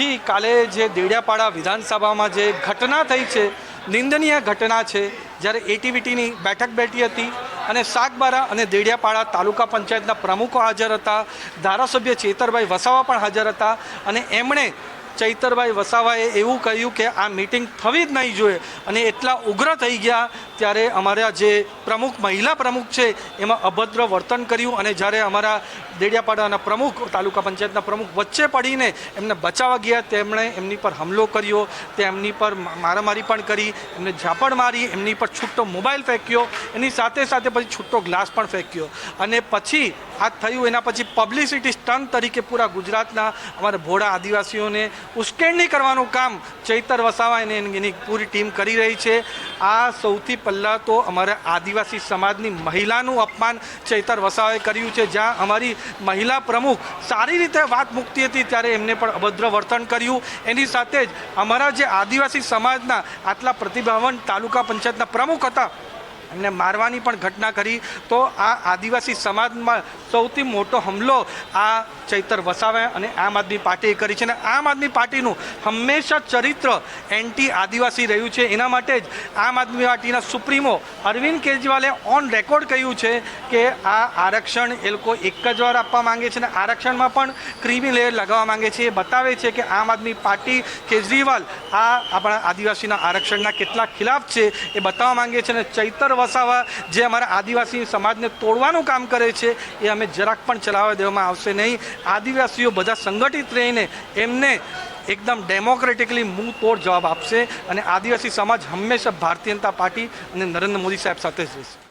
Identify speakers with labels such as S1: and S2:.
S1: જી, કાલે જે દેડિયાપાડા વિધાનસભામાં જે ઘટના થઈ છે, નિંદનીય ઘટના છે, જ્યારે એટીવીટીની બેઠક બેઠી હતી અને સાગબારા અને દેડિયાપાડા તાલુકા પંચાયતના પ્રમુખો હાજર હતા, ધારાસભ્ય ચેતરભાઈ વસાવા પણ હાજર હતા અને એમણે ચૈતરભાઈ વસાવાએ એવું કહ્યું કે આ મિટિંગ થવી જ નહીં જોઈએ અને એટલા ઉગ્ર થઈ ગયા ત્યારે અમારા જે પ્રમુખ, મહિલા પ્રમુખ છે, એમાં અભદ્ર વર્તન કર્યું અને જ્યારે અમારા દેડિયાપાડાના પ્રમુખ, તાલુકા પંચાયતના પ્રમુખ વચ્ચે પડીને એમને બચાવવા ગયા, તેમણે એમની પર હુમલો કર્યો તે એમની પર મારામારી પણ કરી, એમને ઝાપડ મારી, એમની પર છૂટો મોબાઈલ ફેંક્યો, એની સાથે સાથે પછી છૂટો ગ્લાસ પણ ફેંક્યો. અને પછી આ થયું, એના પછી પબ્લિસિટી સ્ટન્ટ તરીકે પૂરા ગુજરાતના અમારા ભોળા આદિવાસીઓને ઉશ્કેરણી કરવાનું કામ ચૈતર વસાવા અને એની પૂરી ટીમ કરી રહી છે. આ સૌથી પહેલાં તો અમારા આદિવાસી સમાજની મહિલાનું અપમાન ચૈતર વસાવાએ કર્યું છે. જ્યાં અમારી મહિલા પ્રમુખ સારી રીતે વાત મૂકતી હતી, ત્યારે એમને પણ અભદ્ર વર્તન કર્યું. એની સાથે જ અમારા જે આદિવાસી સમાજના આટલા પ્રતિભાવન તાલુકા પંચાયતના પ્રમુખ હતા એમને મારવાની પણ ઘટના કરી. તો આ આદિવાસી સમાજમાં સૌથી મોટો હમલો આ ચૈતર વસાવે અને આમ આદમી પાર્ટીએ કરી છે. અને આમ આદમી પાર્ટીનું હંમેશા ચરિત્ર એન્ટી આદિવાસી રહ્યું છે. એના માટે જ આમ આદમી પાર્ટીના સુપ્રીમો અરવિંદ કેજરીવાલે ઓન રેકોર્ડ કહ્યું છે કે આ આરક્ષણ એ લોકો એક જ વાર આપવા માંગે છે અને આરક્ષણમાં પણ ક્રિમી લેયર લગાવવા માંગે છે. એ બતાવે છે કે આમ આદમી પાર્ટી કેજરીવાલ આ આપણા આદિવાસીના આરક્ષણના કેટલા ખિલાફ છે એ બતાવવા માંગે છે. અને ચૈતર વસાવા જે અમારા આદિવાસી સમાજને તોડવાનું કામ કરે છે, એ અમે જરાક પણ ચલાવવા દેવામાં આવશે નહીં. આદિવાસીઓ બધા સંગઠિત રહીને એમને એકદમ ડેમોક્રેટિકલી મુંહ તોડ જવાબ આપશે અને આદિવાસી સમાજ હંમેશા ભારતીય જનતા પાર્ટી અને નરેન્દ્ર મોદી સાહેબ સાથે જ રહેશે.